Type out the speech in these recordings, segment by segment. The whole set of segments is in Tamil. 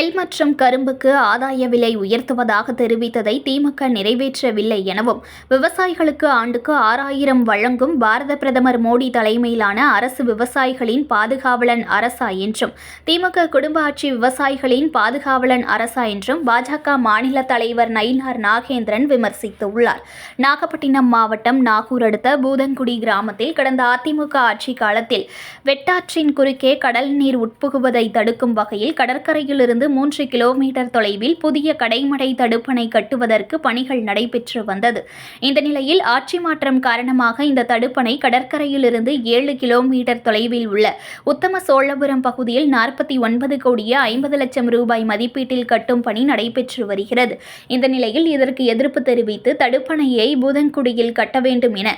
நெல் மற்றும் கரும்புக்கு ஆதாய விலை உயர்த்துவதாக தெரிவித்ததை திமுக நிறைவேற்றவில்லை எனவும் விவசாயிகளுக்கு ஆண்டுக்கு ஆறாயிரம் வழங்கும் பாரத பிரதமர் மோடி தலைமையிலான அரசு விவசாயிகளின் பாதுகாவலன் அரசா என்றும் திமுக குடும்ப ஆட்சி விவசாயிகளின் பாதுகாவலன் அரசா என்றும் பாஜக மாநில தலைவர் நயினார் நாகேந்திரன் விமர்சித்துள்ளார். நாகப்பட்டினம் மாவட்டம் நாகூர் அடுத்த பூதன்குடி கிராமத்தில் கடந்த அதிமுக ஆட்சி காலத்தில் வெட்டாற்றின் குறுக்கே கடல் நீர் உட்புகுவதை தடுக்கும் வகையில் கடற்கரையிலிருந்து மூன்று கிலோமீட்டர் தொலைவில் புதிய கடைமடை தடுப்பணை கட்டுவதற்கு பணிகள் நடைபெற்று வந்தது. இந்த நிலையில் ஆட்சி மாற்றம் காரணமாக இந்த தடுப்பணை கடற்கரையிலிருந்து ஏழு கிலோமீட்டர் தொலைவில் உள்ள உத்தம சோழபுரம் பகுதியில் நாற்பத்தி ஒன்பது கோடியே ஐம்பது லட்சம் ரூபாய் மதிப்பீட்டில் கட்டும் பணி நடைபெற்று வருகிறது. இந்த நிலையில் இதற்கு எதிர்ப்பு தெரிவித்து தடுப்பணையை பூதன்குடியில் கட்ட வேண்டும் என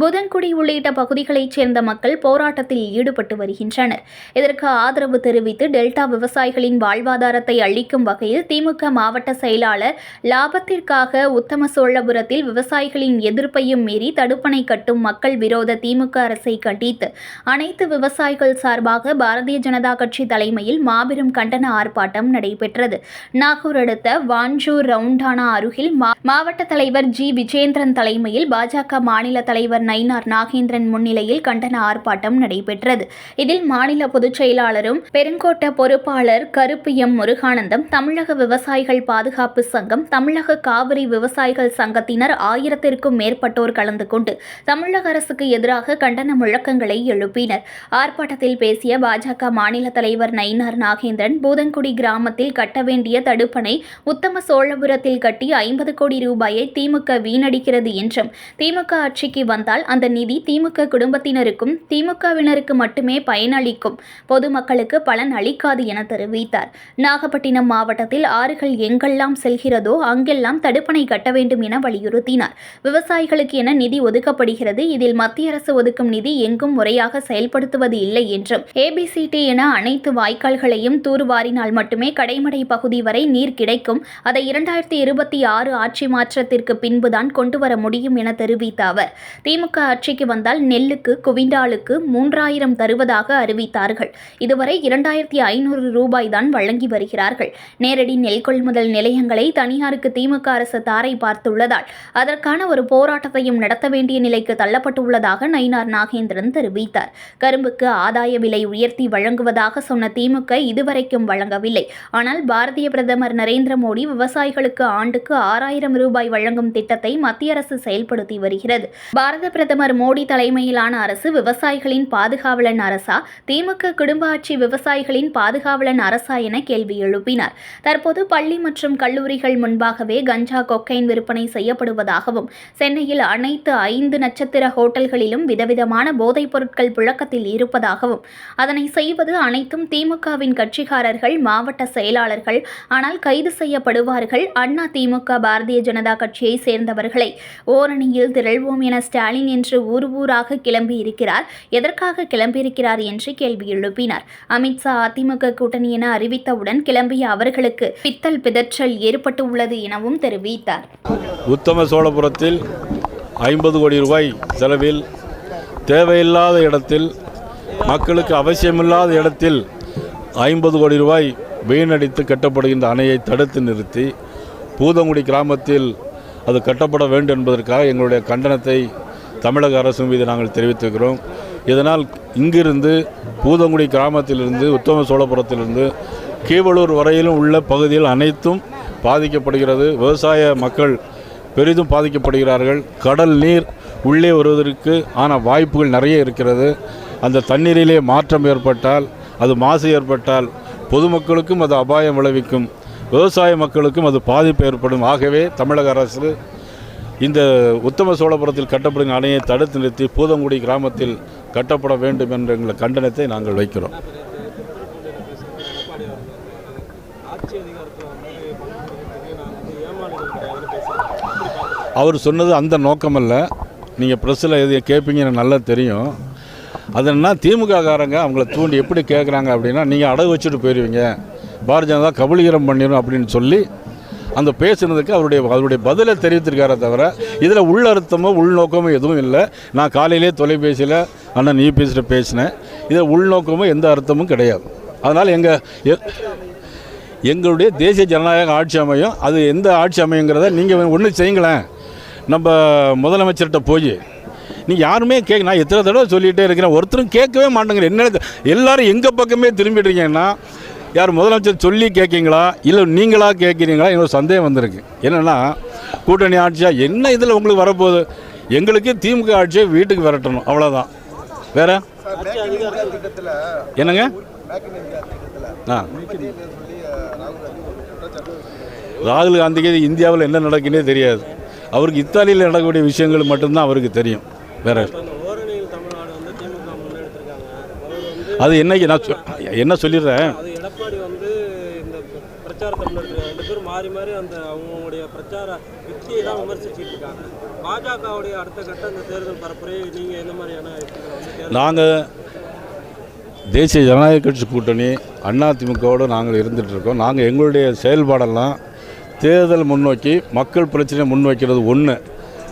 பூதன்குடி உள்ளிட்ட பகுதிகளைச் சேர்ந்த மக்கள் போராட்டத்தில் ஈடுபட்டு வருகின்றனர். இதற்கு ஆதரவு தெரிவித்து டெல்டா விவசாயிகளின் வாழ்வாதார அதிகாரத்தை அளிக்கும் வகையில் திமுக மாவட்ட செயலாளர் லாபத்திற்காக உத்தம சோழபுரத்தில் விவசாயிகளின் எதிர்ப்பையும் மீறி தடுப்பணை கட்டும் மக்கள் விரோத திமுக அரசை கண்டித்து அனைத்து விவசாயிகள் சார்பாக பாரதிய ஜனதா கட்சி தலைமையில் மாபெரும் கண்டன ஆர்ப்பாட்டம் நடைபெற்றது. நாகூர் அடுத்த வாஞ்சூர் ரவுண்டானா அருகில் மாவட்ட தலைவர் ஜி. விஜேந்திரன் தலைமையில் பாஜக மாநில தலைவர் நயினார் நாகேந்திரன் முன்னிலையில் கண்டன ஆர்ப்பாட்டம் நடைபெற்றது. இதில் மாநில பொதுச் செயலாளரும் பெருங்கோட்ட பொறுப்பாளர் கருப்பு எம் முருகானந்தம் தமிழக விவசாயிகள் பாதுகாப்பு சங்கம் தமிழக காவிரி விவசாயிகள் சங்கத்தினர் ஆயிரத்திற்கும் மேற்பட்டோர் கலந்து கொண்டு தமிழக அரசுக்கு எதிராக கண்டன முழக்கங்களை எழுப்பினர். ஆர்ப்பாட்டத்தில் பேசிய பாஜக மாநில தலைவர் நயினார் நாகேந்திரன் பூதன்குடி கிராமத்தில் கட்ட வேண்டிய தடுப்பணை உத்தம சோழபுரத்தில் கட்டி ஐம்பது கோடி ரூபாயை திமுக வீணடிக்கிறது என்றும் திமுக ஆட்சிக்கு வந்தால் அந்த நிதி திமுக குடும்பத்தினருக்கும் திமுகவினருக்கு மட்டுமே பயனளிக்கும். பொதுமக்களுக்கு பலன் அளிக்காது என தெரிவித்தார். நாகப்பட்டினம் மாவட்டத்தில் ஆறுகள் எங்கெல்லாம் செல்கிறதோ அங்கெல்லாம் தடுப்பணை கட்ட வேண்டும் என வலியுறுத்தினார். விவசாயிகளுக்கு என நிதி ஒதுக்கப்படுகிறது. இதில் மத்திய அரசு ஒதுக்கும் நிதி எங்கும் முறையாக செயல்படுத்துவது இல்லை என்றும் ஏபிசிடி என அனைத்து வாய்க்கால்களையும் தூர்வாரினால் மட்டுமே கடைமடை பகுதி வரை நீர் கிடைக்கும். அதை இரண்டாயிரத்தி இருபத்தி ஆறு ஆட்சி மாற்றத்திற்கு பின்புதான் கொண்டு வர முடியும் என தெரிவித்த அவர். திமுக ஆட்சிக்கு வந்தால் நெல்லுக்கு குவிண்டாலுக்கு மூன்றாயிரம் தருவதாக அறிவித்தார்கள். இதுவரை இரண்டாயிரத்தி ஐநூறு ரூபாய் தான் வழங்கி வருகிறார்கள் நேரடி நெல் கொள்முதல் நிலையங்களை தனியாருக்கு திமுக அரசு தாரை பார்த்துள்ளதால் அதற்கான ஒரு போராட்டத்தையும் நடத்த வேண்டிய நிலைக்கு தள்ளப்பட்டுள்ளதாக நயினார் நாகேந்திரன் தெரிவித்தார். கரும்புக்கு ஆதாய விலை உயர்த்தி வழங்குவதாக சொன்ன திமுக இதுவரைக்கும் வழங்கவில்லை. ஆனால் பாரதிய பிரதமர் நரேந்திர மோடி விவசாயிகளுக்கு ஆண்டுக்கு ஆறாயிரம் ரூபாய் வழங்கும் திட்டத்தை மத்திய அரசு செயல்படுத்தி வருகிறது. பாரத பிரதமர் மோடி தலைமையிலான அரசு விவசாயிகளின் பாதுகாவலன் அரசா? திமுக குடும்ப ஆட்சி விவசாயிகளின் பாதுகாவலன் அரசா என கேள்வி எழுப்பினார். தற்போது பள்ளி மற்றும் கல்லூரிகள் முன்பாகவே கஞ்சா கொக்கைன் விற்பனை செய்யப்படுவதாகவும் சென்னையில் அனைத்து ஐந்து நட்சத்திர ஹோட்டல்களிலும் விதவிதமான போதைப் பொருட்கள் புழக்கத்தில் இருப்பதாகவும் அதனை செய்வது அனைத்தும் திமுகவின் கட்சிக்காரர்கள் மாவட்ட செயலாளர்கள் ஆனால் கைது செய்யப்படுவார்கள். அண்ணா திமுக பாரதிய ஜனதா கட்சியை சேர்ந்தவர்களை ஓரணியில் திரள்வோம் என ஸ்டாலின் என்று ஊர் ஊராக கிளம்பி இருக்கிறார் எதற்காக கிளம்பியிருக்கிறார் என்று கேள்வி எழுப்பினார். அமித்ஷா அதிமுக கூட்டணி என அறிவித்தவுடன் கிளம்பிய அவர்களுக்கு பித்தல் பிதற்றல் ஏற்பட்டு உள்ளது எனவும் தெரிவித்தார். உத்தம சோழபுரத்தில் ஐம்பது கோடி ரூபாய் செலவில் தேவையில்லாத இடத்தில் மக்களுக்கு அவசியமில்லாத இடத்தில் ஐம்பது கோடி ரூபாய் வீணடித்து கட்டப்படுகின்ற அணையை தடுத்து நிறுத்தி பூதங்குடி கிராமத்தில் அது கட்டப்பட வேண்டும் என்பதற்காக எங்களுடைய கண்டனத்தை தமிழக அரசு மீது நாங்கள் தெரிவித்திருக்கிறோம். இதனால் இங்கிருந்து பூதங்குடி கிராமத்திலிருந்து உத்தம சோழபுரத்திலிருந்து கீவளூர் வரையிலும் உள்ள பகுதியில் அனைத்தும் பாதிக்கப்படுகிறது. விவசாய மக்கள் பெரிதும் பாதிக்கப்படுகிறார்கள். கடல் நீர் உள்ளே வருவதற்கு ஆன வாய்ப்புகள் நிறைய இருக்கிறது. அந்த தண்ணீரிலே மாற்றம் ஏற்பட்டால் அது மாசு ஏற்பட்டால் பொதுமக்களுக்கும் அது அபாயம் விளைவிக்கும். விவசாய மக்களுக்கும் அது பாதிப்பு ஏற்படும். ஆகவே தமிழக அரசு இந்த உத்தம சோழபுரத்தில் கட்டப்படும் அணையை தடுத்து நிறுத்தி பூதங்குடி கிராமத்தில் கட்டப்பட வேண்டும் என்ற எங்கள் கண்டனத்தை நாங்கள் வைக்கிறோம். அவர் சொன்னது அந்த நோக்கமல்ல. நீங்கள் ப்ரெஸ்ஸில் எது கேட்பீங்கன்னு நல்லா தெரியும். அதுன்னா திமுக காரங்க அவங்கள தூண்டி எப்படி கேட்குறாங்க அப்படின்னா நீங்கள் அடகு வச்சுட்டு போயிடுவீங்க பாரதிய ஜனதா கபலீகரம் பண்ணிடும் அப்படின்னு சொல்லி அந்த பேசுனதுக்கு அவருடைய அவருடைய பதிலை தெரிவித்திருக்காரே தவிர இதில் உள்ளர்த்தமோ உள்நோக்கமோ எதுவும் இல்லை. நான் காலையிலே தொலைபேசியில் அண்ணன் நீ பேசிட்டு பேசினேன். இதில் உள்நோக்கமோ எந்த அர்த்தமும் கிடையாது. அதனால் எங்கள் எங்களுடைய தேசிய ஜனநாயக ஆட்சி அமையும். அது எந்த ஆட்சி அமையுங்கிறத நீங்கள் ஒன்று செய்யுங்களேன். நம்ம முதலமைச்சர்கிட்ட போய் நீ யாருமே கேட்க நான் எத்தனை தடவை சொல்லிகிட்டே இருக்கிறேன். ஒருத்தரும் கேட்கவே மாட்டேங்கிற என்ன எல்லாரும் எங்கள் பக்கமே திரும்பிடுறீங்கன்னா யார் முதலமைச்சர் சொல்லி கேட்கீங்களா? இல்லை நீங்களாக கேட்குறீங்களா? எனக்கு சந்தேகம் வந்திருக்கு. என்னென்னா கூட்டணி ஆட்சியாக என்ன இதில் உங்களுக்கு வரப்போகுது? எங்களுக்கு திமுக ஆட்சியை வீட்டுக்கு விரட்டணும். அவ்வளோதான் வேற? என்னங்க? ஆ. ராகுல் காந்திக்கு இந்தியாவில் என்ன நடக்குன்னே தெரியாது. அவருக்கு இத்தாலியில் நடக்கக்கூடிய விஷயங்கள் மட்டும்தான் அவருக்கு தெரியும். வேற இந்த அது என்னைக்கு நான் என்ன சொல்லிடுறேன்? அது எடப்பாடி வந்து இந்த பிரச்சாரத்தை ரெண்டு பேரும் மாறி மாறி அந்த அவங்களுடைய பிரச்சார யுக்தியை தான் விமர்சிச்சுட்டு இருக்காங்க. பாஜகவுடைய அடுத்த கட்ட இந்த தேர்தல் பரப்புரை நீங்க என்ன மாதிரியான நாங்கள் தேசிய ஜனநாயக கட்சி கூட்டணி அதிமுகவோடு நாங்கள் இருந்துட்டு இருக்கோம். நாங்கள் எங்களுடைய செயல்பாடெல்லாம் தேர்தல் முன்னோக்கி மக்கள் பிரச்சனையை முன்வைக்கிறது ஒன்று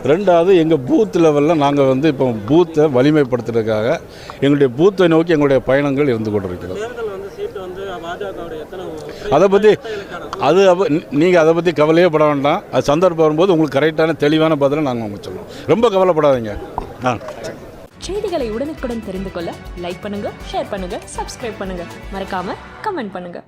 ரெண்டாவது எங்கள் பூத் லெவலில் நாங்கள் வந்து இப்போ பூத்தை வலிமைப்படுத்துறதுக்காக எங்களுடைய பூத்தை நோக்கி எங்களுடைய பயணங்கள் இருந்து கொண்டிருக்கிறது தேர்தல் வந்து சீட்டு வந்து பாஜகவுடைய எத்தனை ஒற்றை- அதை பற்றி அது நீங்கள் அதை பற்றி கவலையே பட வேண்டாம். அது சந்தர்ப்பம் வரும்போது உங்களுக்கு கரெக்டான தெளிவான பதிலை நாங்கள் உங்களுக்கு சொல்லுவோம் ரொம்ப கவலைப்படாதீங்க. ஆ. செய்திகளை உடனுக்குடன் தெரிந்து கொள்ள லைக் பண்ணுங்க ஷேர் பண்ணுங்க சப்ஸ்கிரைப் பண்ணுங்க. மறக்காம கமெண்ட் பண்ணுங்க.